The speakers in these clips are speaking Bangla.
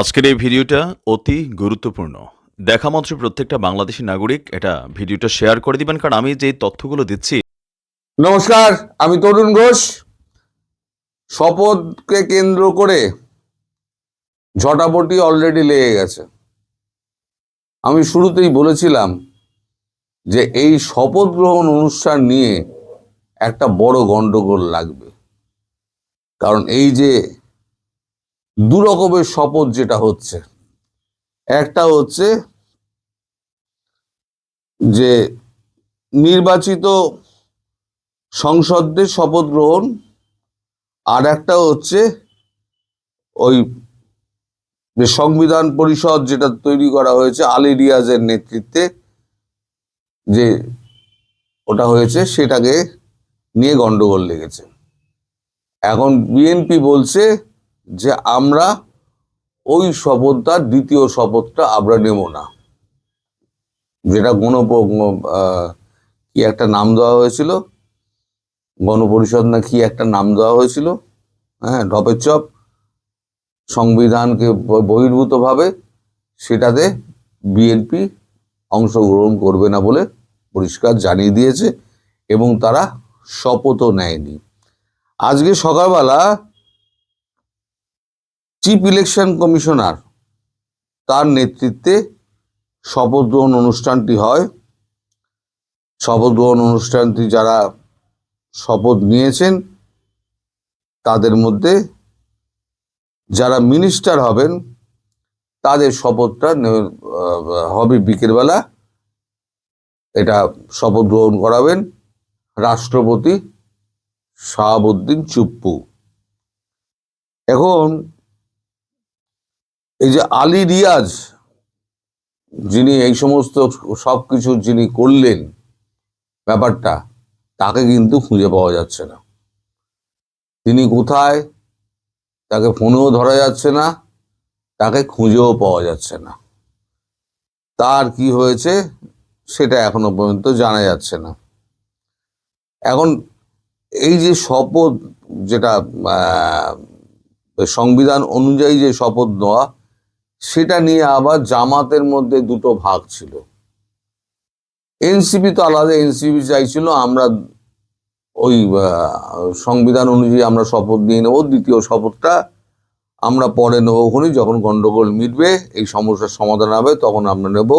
আজকের এই ভিডিওটা অতি গুরুত্বপূর্ণ দেখা মাত্র প্রত্যেকটা বাংলাদেশি নাগরিক এটা ভিডিওটা শেয়ার করে দিবেন কারণ আমি যে তথ্যগুলো দিচ্ছি নমস্কার আমি তরুণ ঘোষ শপথকে কেন্দ্র করে ঝটাপটি অলরেডি লেগে গেছে আমি শুরুতেই বলেছিলাম যে এই শপথ গ্রহণ অনুষ্ঠান নিয়ে একটা বড় গণ্ডগোল লাগবে কারণ এই যে দু রকমের শপথ যেটা হচ্ছে একটা হচ্ছে যে নির্বাচিত সংসদদের শপথ গ্রহণ আর একটা হচ্ছে ওই যে সংবিধান পরিষদ যেটা তৈরি করা হয়েছে আলি রিয়াজের নেতৃত্বে যে ওটা হয়েছে সেটাকে নিয়ে গন্ডগোল লেগেছে এখন বিএনপি বলছে যে আমরা ওই শপথটা দ্বিতীয় শপথটা আমরা নেব না যেটা গণ কি একটা নাম দেওয়া হয়েছিল গণপরিষদ না কি একটা নাম দেওয়া হয়েছিল হ্যাঁ ঢপের চপ সংবিধানকে বহির্ভূতভাবে সেটাতে বিএনপি অংশগ্রহণ করবে না বলে পরিষ্কার জানিয়ে দিয়েছে এবং তারা শপথও নেয়নি আজকে সকালবেলা চিফ ইলেকশন কমিশনার তার নেতৃত্বে শপথ গ্রহণ অনুষ্ঠানটি হয় শপথ গ্রহণ অনুষ্ঠানটি যারা শপথ নিয়েছেন তাদের মধ্যে যারা মিনিস্টার হবেন তাদের শপথটা হবে বিকেলবেলা এটা শপথ গ্রহণ করাবেন রাষ্ট্রপতি শাহাবুদ্দিন চুপ্পু এখন এই যে আলী রিয়াজ যিনি এই সমস্ত সব কিছু যিনি করলেন ব্যাপারটা তাকে কিন্তু খুঁজে পাওয়া যাচ্ছে না তিনি কোথায় তাকে ফোনেও ধরা যাচ্ছে না তাকে খুঁজেও পাওয়া যাচ্ছে না তার কি হয়েছে সেটা এখনো পর্যন্ত জানা যাচ্ছে না এখন এই যে শপথ যেটা সংবিধান অনুযায়ী যে শপথ নেওয়া সেটা নিয়ে আবার জামাতের মধ্যে দুটো ভাগ ছিল এনসিপি তো আলাদা এনসিপি চাইছিল আমরা ওই সংবিধান অনুযায়ী আমরা শপথ নিয়ে নেবো দ্বিতীয় শপথটা আমরা পরে নেবো ওখানে যখন গন্ডগোল মিটবে এই সমস্যার সমাধান হবে তখন আমরা নেব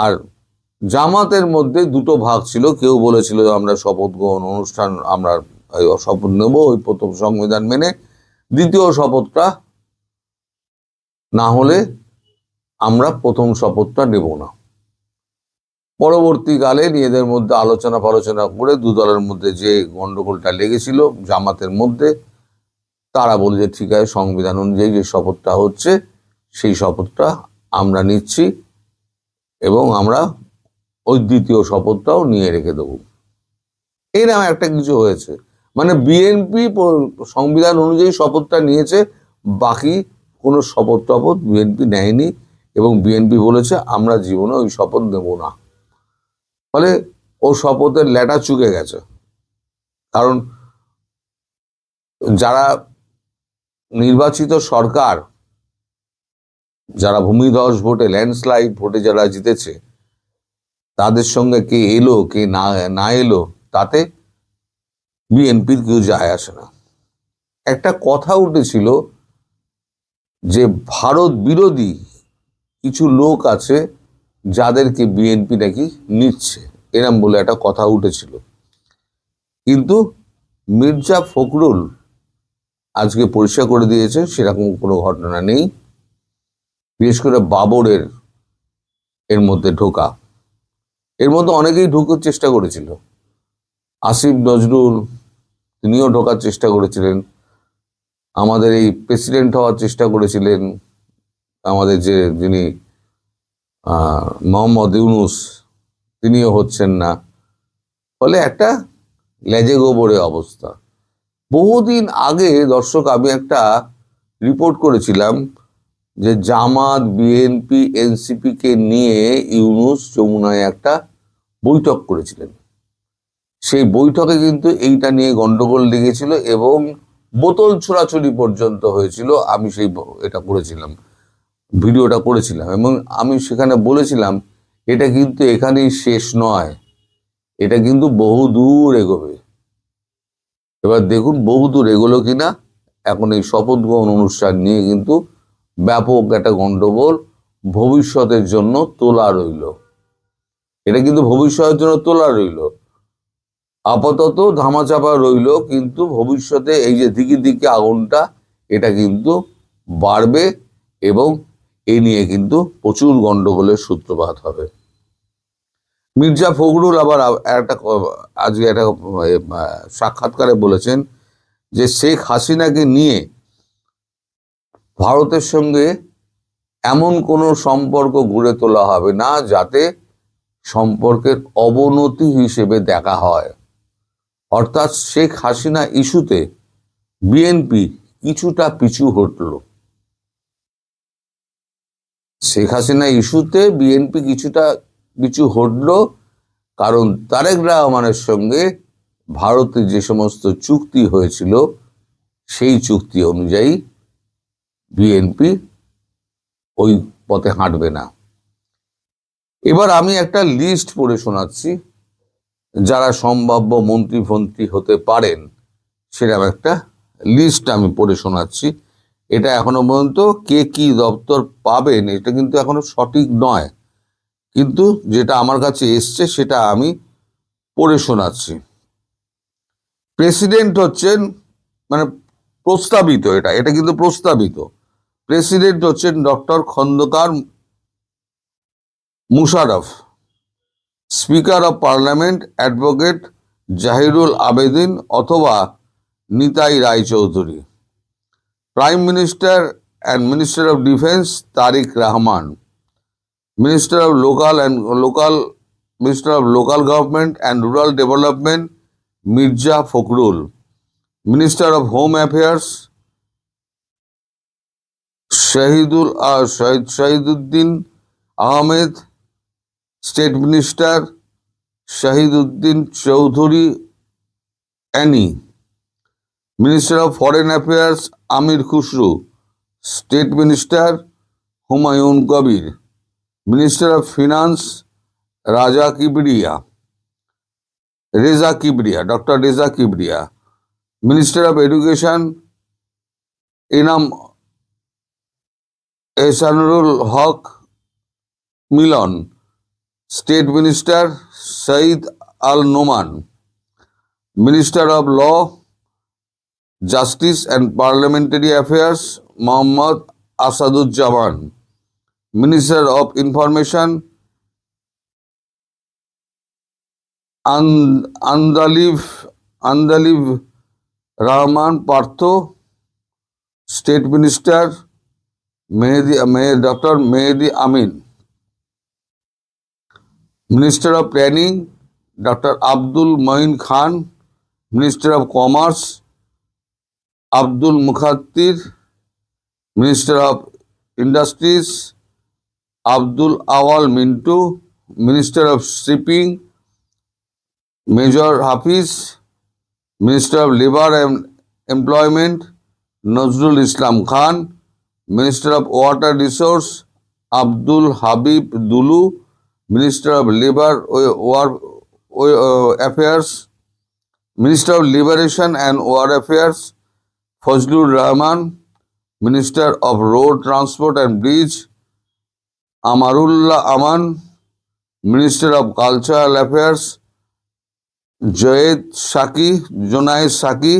আর জামাতের মধ্যে দুটো ভাগ ছিল কেউ বলেছিল আমরা শপথ গ্রহণ অনুষ্ঠান আমরা শপথ নেব ওই প্রথম সংবিধান মেনে দ্বিতীয় শপথটা না হলে আমরা প্রথম শপথটা নেব না পরবর্তীকালে নিজেদের মধ্যে আলোচনা ফালোচনা করে দু দলের মধ্যে যে গণ্ডগোলটা লেগেছিল জামাতের মধ্যে তারা বলে যে ঠিক আছে সংবিধান অনুযায়ী যে শপথটা হচ্ছে সেই শপথটা আমরা নিচ্ছি এবং আমরা ওই দ্বিতীয় শপথটাও নিয়ে রেখে দেব এরকম একটা কিছু হয়েছে মানে বিএনপি সংবিধান অনুযায়ী শপথটা নিয়েছে বাকি কোনো শপথ টপথ বিএনপি নেয়নি এবং বিএনপি বলেছে আমরা জীবনে ওই শপথ নেব না ফলে ও শপথের ল্যাটা চুকে গেছে কারণ যারা নির্বাচিত সরকার যারা ভূমিধস ভোটে ল্যান্ডস্লাইড ভোটে যারা জিতেছে তাদের সঙ্গে কে এলো কে না না এলো তাতে বিএনপির কেউ যায় আসে না একটা কথা উঠেছিল যে ভারত বিরোধী কিছু লোক আছে যাদেরকে বিএনপি নাকি নিচ্ছে এরম বলে একটা কথা উঠেছিল কিন্তু মির্জা ফখরুল আজকে পরিষ্কার করে দিয়েছে সেরকম কোনো ঘটনা নেই বিশেষ করে বাবরের এর মধ্যে ঢোকা এর মধ্যে অনেকেই ঢোকার চেষ্টা করেছিল আসিফ নজরুল তিনিও ঢোকার চেষ্টা করেছিলেন আমাদের এই প্রেসিডেন্ট হওয়ার চেষ্টা করেছিলেন আমাদের যে যিনি মোহাম্মদ ইউনুস তিনিও হচ্ছেন না ফলে একটা লেজে গোবরে অবস্থা বহুদিন আগে দর্শক আমি একটা রিপোর্ট করেছিলাম যে জামাত বিএনপি এনসিপিকে নিয়ে ইউনুস যমুনায় একটা বৈঠক করেছিলেন সেই বৈঠকে কিন্তু এইটা নিয়ে গণ্ডগোল লেগেছিল এবং বোতল ছোড়াছুড়ি পর্যন্ত হয়েছিল আমি সেই এটা করেছিলাম ভিডিওটা করেছিলাম এবং আমি সেখানে বলেছিলাম এটা কিন্তু এখানেই শেষ নয় এটা কিন্তু বহু দূর এগোবে এবার দেখুন বহু দূর এগোলো কিনা এখন এই শপথ গ্রহণ অনুষ্ঠান নিয়ে কিন্তু ব্যাপক একটা গণ্ডগোল ভবিষ্যতের জন্য তোলা রইল এটা কিন্তু ভবিষ্যতের জন্য তোলা রইল আপাতত ধামাচাপা রইল কিন্তু ভবিষ্যতে এই যে দিকে দিকে আগুনটা এটা কিন্তু বাড়বে এবং এ নিয়ে কিন্তু প্রচুর গণ্ডগোলের সূত্রপাত হবে মির্জা ফখরুল আবার একটা আজকে একটা সাক্ষাৎকারে বলেছেন যে শেখ হাসিনাকে নিয়ে ভারতের সঙ্গে এমন কোনো সম্পর্ক গড়ে তোলা হবে না যাতে সম্পর্কের অবনতি হিসেবে দেখা হয় অর্থাৎ শেখ হাসিনা ইস্যুতে বিএনপি কিছুটা পিছু হটল শেখ হাসিনা ইস্যুতে বিএনপি কিছুটা পিছু হটল কারণ তারেক রহমানের সঙ্গে ভারতের যে সমস্ত চুক্তি হয়েছিল সেই চুক্তি অনুযায়ী বিএনপি ওই পথে হাঁটবে না এবার আমি একটা লিস্ট পড়ে শোনাচ্ছি যারা সম্ভাব্য মন্ত্রী হতে পারেন সেরকম একটা লিস্ট আমি পড়ে শোনাচ্ছি এটা এখনো পর্যন্ত কে কি দপ্তর পাবেন এটা কিন্তু এখনো সঠিক নয় কিন্তু যেটা আমার কাছে এসছে সেটা আমি পড়ে শোনাচ্ছি প্রেসিডেন্ট হচ্ছেন মানে প্রস্তাবিত এটা এটা কিন্তু প্রস্তাবিত প্রেসিডেন্ট হচ্ছেন doctor Khondokar Musharraf speaker of parliament advocate Zahirul Abedin অথবা Nitai Roychowdhury prime minister and minister of defence Tarique Rahman minister of local and local minister of local government and rural development Mirza Fakhrul minister of home affairs Shahidul Shahid Shahiduddin Ahmed State Minister Shahiduddin Chowdhury Ani, Minister of Foreign Affairs Amir Khusru, State Minister Humayun Kabir, Minister of Finance Dr. Reza Kibriya, Minister of Education Inam Ehsanurul Haq Milon, state minister Sayeed Al Noman minister of law justice and parliamentary affairs Mohammad Asaduzzaman minister of information Andaleeve Andaleeve Rahman Partha state minister Mehedi মেহ doctor Mehedi Amin minister of planning doctor Abdul Moyeen Khan minister of commerce Abdul Mukhtar minister of industries Abdul Awal Mintoo minister of shipping major Hafiz minister of labour and employment Nazrul Islam Khan minister of water resource Abdul Habib Dulu minister of labour war affairs minister of liberation and war affairs Fazlur Rahman minister of road transport and bridge Amarullah Aman minister of cultural affairs Joyed Saki Zonayed Saki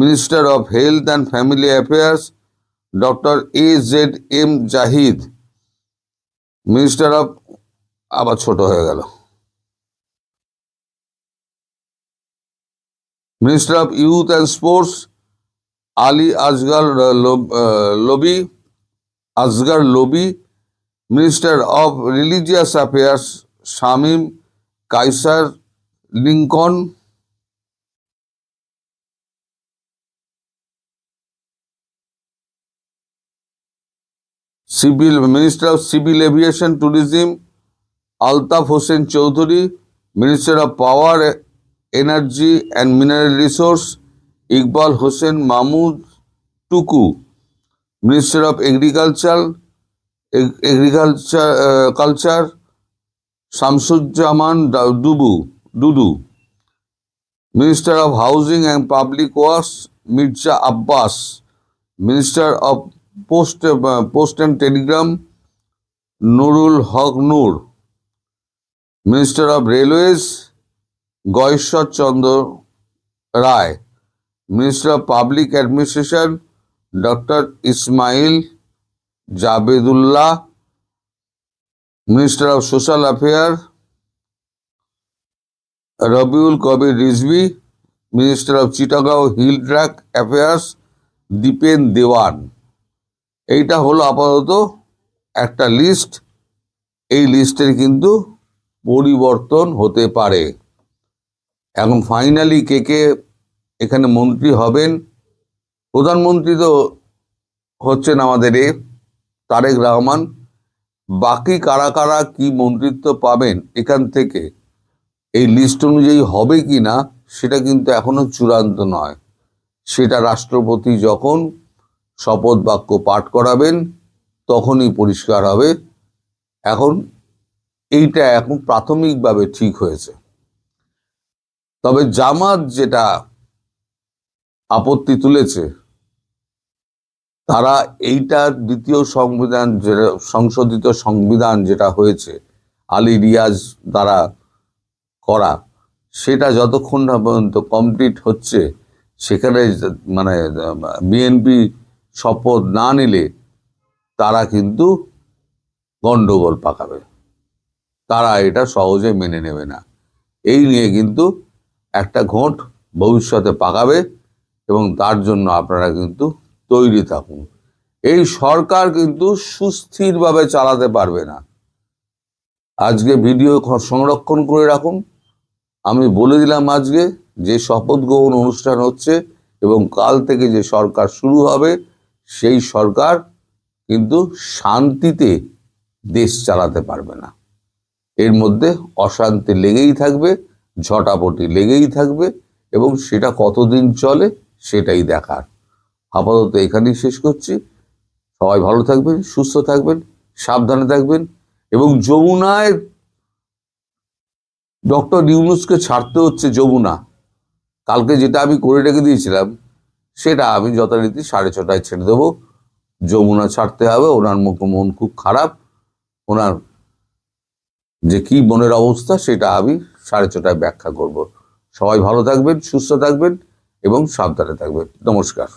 minister of health and family affairs doctor A Z M Zahid minister of আবার ছোট হয়ে গেল minister of youth and sports Ali Asgar Lobi Asgar Lobi minister of religious affairs Shamim Kaiser Lincoln civil minister of civil aviation tourism Altaf Hossain Choudhury, Minister of Power, Energy and Mineral Resource, Iqbal Hossain Mahmood Tuku, Minister of Agriculture, uh, Shamsuzzaman Dudu, Minister of Housing and Public Works, Mirza Abbas, Minister of Post uh, and Telegram, Nurul Haq Noor, minister of railways Goyeshwarchandra Chandra Roy minister of public administration doctor Ismail Jabedullah minister of social affair Rabiul Kabir Rizvi minister of Chittagong hill track affairs Dipen Dewan এইটা হলো আপাতত একটা লিস্ট এই লিস্টের কিন্তু পরিবর্তন হতে পারে এখন ফাইনালি কে কে এখানে মন্ত্রী হবেন প্রধানমন্ত্রী তো হচ্ছেন আমাদের এ তারেক রহমান বাকি কারা কারা কি মন্ত্রিত্ব পাবেন এখান থেকে এই লিস্ট অনুযায়ী হবে কি না সেটা কিন্তু এখনও চূড়ান্ত নয় সেটা রাষ্ট্রপতি যখন শপথ বাক্য পাঠ করাবেন তখনই পরিষ্কার হবে এখন এইটা এখন প্রাথমিকভাবে ঠিক হয়েছে তবে জামাত যেটা আপত্তি তুলেছে তারা এইটা দ্বিতীয় সংবিধান যেটা সংশোধিত সংবিধান যেটা হয়েছে আলী রিয়াজ দ্বারা করা সেটা যতক্ষণ না পর্যন্ত কমপ্লিট হচ্ছে সেখানে মানে বিএনপি শপথ না নিলে তারা কিন্তু গণ্ডগোল পাকাবে তারা এটা সহজে মেনে নেবে না এই নিয়ে কিন্তু একটা ঘোট ভবিষ্যতে পাকাবে এবং তার জন্য আপনারা কিন্তু তৈরি থাকুন এই সরকার কিন্তু সুস্থিরভাবে চালাতে পারবে না আজকে ভিডিও সংরক্ষণ করে রাখুন আমি বলে দিলাম আজকে যে শপথ গ্রহণ অনুষ্ঠান হচ্ছে এবং কাল থেকে যে সরকার শুরু হবে সেই সরকার কিন্তু শান্তিতে দেশ চালাতে পারবে না এর মধ্যে অশান্তি লেগেই থাকবে ঝটাপটি লেগেই থাকবে এবং সেটা কতদিন চলে সেটাই দেখার আপাতত এখানেই শেষ করছি সবাই ভালো থাকবেন সুস্থ থাকবেন সাবধানে থাকবেন এবং যমুনায় ডক্টর ইউনুসকে ছাড়তে হচ্ছে যমুনা কালকে যেটা আমি করে রেখে দিয়েছিলাম সেটা আমি যথারীতি সাড়ে ছটায় ছেড়ে দেবো যমুনা ছাড়তে হবে ওনার মুখ মন খুব খারাপ ওনার যে কি মনের অবস্থা সেটা আমি সাড়ে ছটায় ব্যাখ্যা করব সবাই ভালো থাকবেন সুস্থ থাকবেন এবং সাবধানে থাকবেন নমস্কার